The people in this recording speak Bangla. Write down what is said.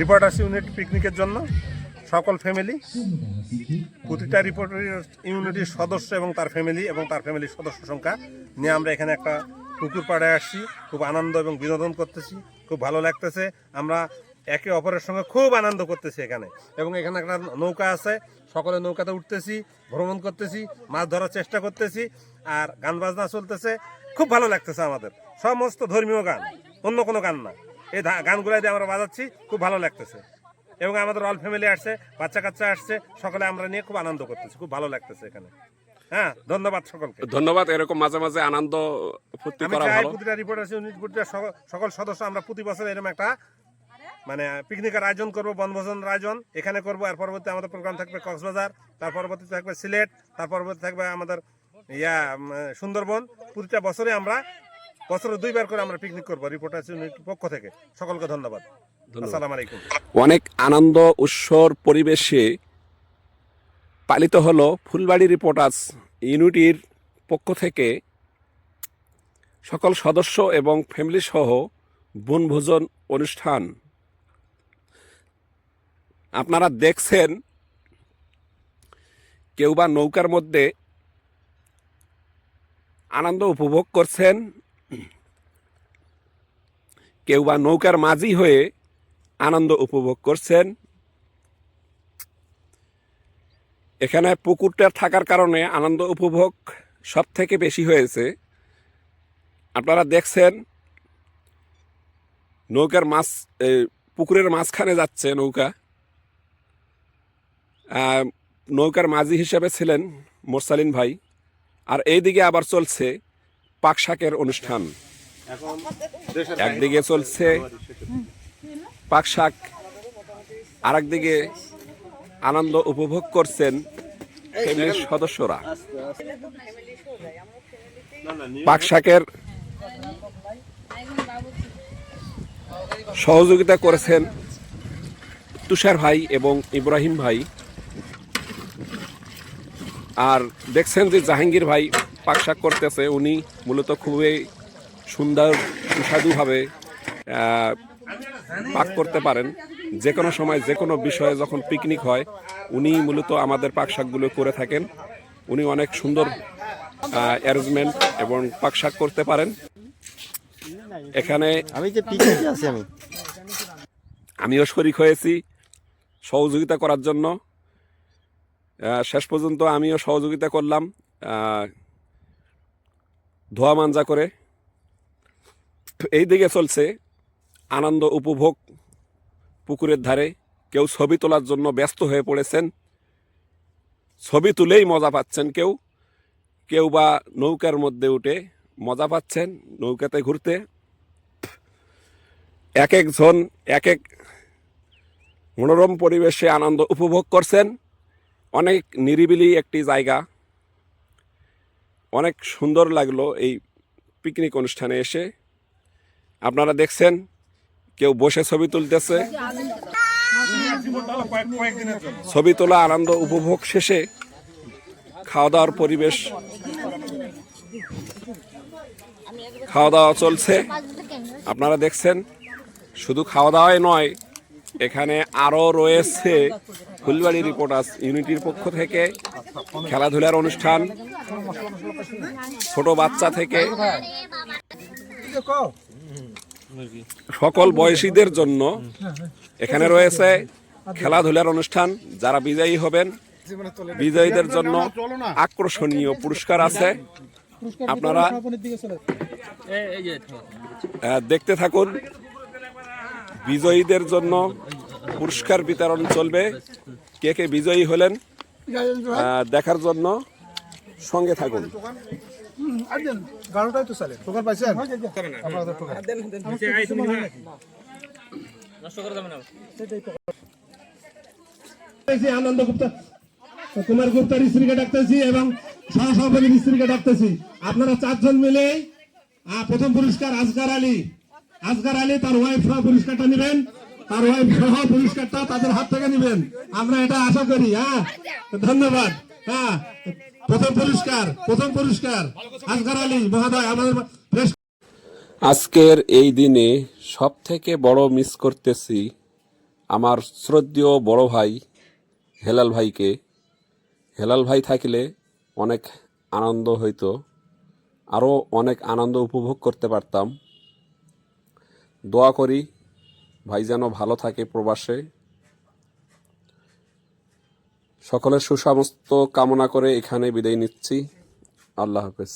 রিপোর্টার্স ইউনিট পিকনিকের জন্য। সকল ফ্যামিলি প্রতিটা রিপোর্টার ইউনিটির সদস্য এবং তার ফ্যামিলি এবং তার ফ্যামিলির সদস্য সংখ্যা নিয়ে আমরা এখানে একটা পুকুর পাড়ে আসছি। খুব আনন্দ এবং বিনোদন করতেছি। খুব ভালো লাগতেছে। আমরা একে অপরের সঙ্গে খুব আনন্দ করতেছি এখানে। এবং এখানে একটা নৌকা আছে। সকলে নৌকাতে উঠতেছি, ভ্রমণ করতেছি, মাছ ধরার চেষ্টা করতেছি আর গান বাজনা চলতেছে। খুব ভালো লাগতেছে আমাদের। সমস্ত ধর্মীয় গান, অন্য কোনো গান না। এই গানগুলো দিয়ে আমরা বাজাচ্ছি খুব ভালো লাগতেছে। এবং আমাদের অল ফ্যামিলি আসছে বাচ্চা কাচ্চা আসছে সকলে আমরা নিয়ে খুব আনন্দ করতেছি খুব ভালো লাগতেছে এখানে। হ্যাঁ ধন্যবাদ সকলকে। ধন্যবাদ এরকম মাঝে মাঝে আনন্দ ফুর্তি করা ভালো। প্রতিটা ইউনিট সকল সদস্য আমরা প্রতি বছর এরকম একটা মানে পিকনিকের আয়োজন করব বনভোজনের আয়োজন। এখানে করব আর পরবর্তী আমাদের প্রোগ্রাম থাকবে কক্সবাজার তার পরবর্তী থাকবে সিলেট তার পরবর্তী থাকবে আমাদের ইয়া সুন্দরবন। প্রতিটা বছরে আমরা বছরে দুইবার করে আমরা পিকনিক করব। রিপোর্টার ইউনিট পক্ষ থেকে। সকলকে ধন্যবাদ। আসসালামু আলাইকুম। অনেক আনন্দ উৎসর পরিবেশে পালিত হলো ফুলবাড়ি রিপোর্টার্স ইউনিটির পক্ষ থেকে সকল সদস্য এবং ফ্যামিলি সহ বনভোজন অনুষ্ঠান। আপনারা দেখছেন কেউ বা নৌকার মধ্যে আনন্দ উপভোগ করছেন। কেউ বা নৌকার মাঝি হয়ে আনন্দ উপভোগ করছেন। এখানে পুকুরটা থাকার কারণে আনন্দ উপভোগ সব থেকে বেশি হয়েছে। আপনারা দেখছেন, নৌকার মাছ পুকুরের মাঝখানে যাচ্ছে নৌকা। নৌকার মাঝি হিসেবে ছিলেন মোরসালিন ভাই। আর এইদিকে আবার চলছে। পাকশাকের অনুষ্ঠান। একদিকে চলছে পাক শাক আর একদিকে আনন্দ উপভোগ করছেন ফ্যামিলির সদস্যরা। পাক শাকের সহযোগিতা করেছেন তুষার ভাই এবং ইব্রাহিম ভাই। আর দেখছেন যে জাহাঙ্গীর ভাই পাক শাক করতেছে উনি মূলত খুবই সুন্দর সুস্বাদুভাবে পাক করতে পারেন। যে কোনো সময় যে কোনো বিষয়ে যখন পিকনিক হয় উনি মূলত আমাদের পাক শাকগুলো করে থাকেন। উনি অনেক সুন্দর অ্যারেঞ্জমেন্ট এবং পাক শাক করতে পারেন। এখানে আমি যে পিকনিকে আছি আমি। আমিও শরিক হয়েছি সহযোগিতা করার জন্য। শেষ পর্যন্ত আমিও সহযোগিতা করলাম। ধোয়া মাঞ্জা করে। এই দিকে চলছে আনন্দ উপভোগ পুকুরের ধারে। কেউ ছবি তোলার জন্য ব্যস্ত হয়ে পড়েছেন। ছবি তুলেই মজা পাচ্ছেন কেউ। কেউ বা নৌকার মধ্যে উঠে মজা পাচ্ছেন নৌকাতে ঘুরতে। এক একজন, এক এক মনোরম পরিবেশে আনন্দ উপভোগ করছেন। অনেক নিরিবিলি একটি জায়গা। অনেক সুন্দর লাগল এই পিকনিক অনুষ্ঠানে এসে। আপনারা দেখছেন, কেউ বসে ছবি তুলতেছে। ছবি তোলা আনন্দ উপভোগ শেষে খাওয়া দাওয়ার পরিবেশ। খাওয়া দাওয়া চলছে। আপনারা দেখছেন, শুধু খাওয়া দাওয়াই নয়, এখানে আরও রয়েছে ফুলবাড়ি রিপোর্টার্স ইউনিটির পক্ষ থেকে। খেলাধুলার অনুষ্ঠান, ছোট বাচ্চা থেকে সকল বয়সীদের জন্য। এখানে রয়েছে খেলাধুলার অনুষ্ঠান, যারা বিজয়ী হবেন, বিজয়ীদের জন্য আকর্ষণীয় পুরস্কার আছে। আপনারা দেখতে থাকুন, বিজয়ীদের জন্য পুরস্কার বিতরণ চলবে। কে কে বিজয়ী হলেন দেখার জন্য সঙ্গে থাকুন। চলে। টোকান পাইছেন? আনন্দ গুপ্তা। কুমার গুপ্তার স্ত্রীকে ডাকতেছি এবং সহসভাপতির স্ত্রীকে ডাকতেছি। আপনারা চারজন মিলে আহ, প্রথম পুরস্কার আজগার আলী। আজগার আলী তার ওয়াইফ সহ পুরস্কারটা নেবেন। তার ওয়াইফ সহ পুরস্কারটা তাদের হাত থেকে নেবেন। আমরা এটা আশা করি হ্যাঁ? ধন্যবাদ হ্যাঁ? প্রথম পুরস্কার প্রথম পুরস্কার। আজগার আলী মহোদয়, আমাদের আজকের এই দিনে সব থেকে বড় মিস করতেছি আমার শ্রদ্ধেয় বড় ভাই হেলাল ভাইকে। হেলাল ভাই থাকলে অনেক আনন্দ হইতো, আরও অনেক আনন্দ উপভোগ করতে পারতাম। দোয়া করি ভাই যেন ভালো থাকে প্রবাসে। সকলের সুসমস্ত কামনা করে এখানে বিদায় নিচ্ছি। আল্লাহ হাফেজ।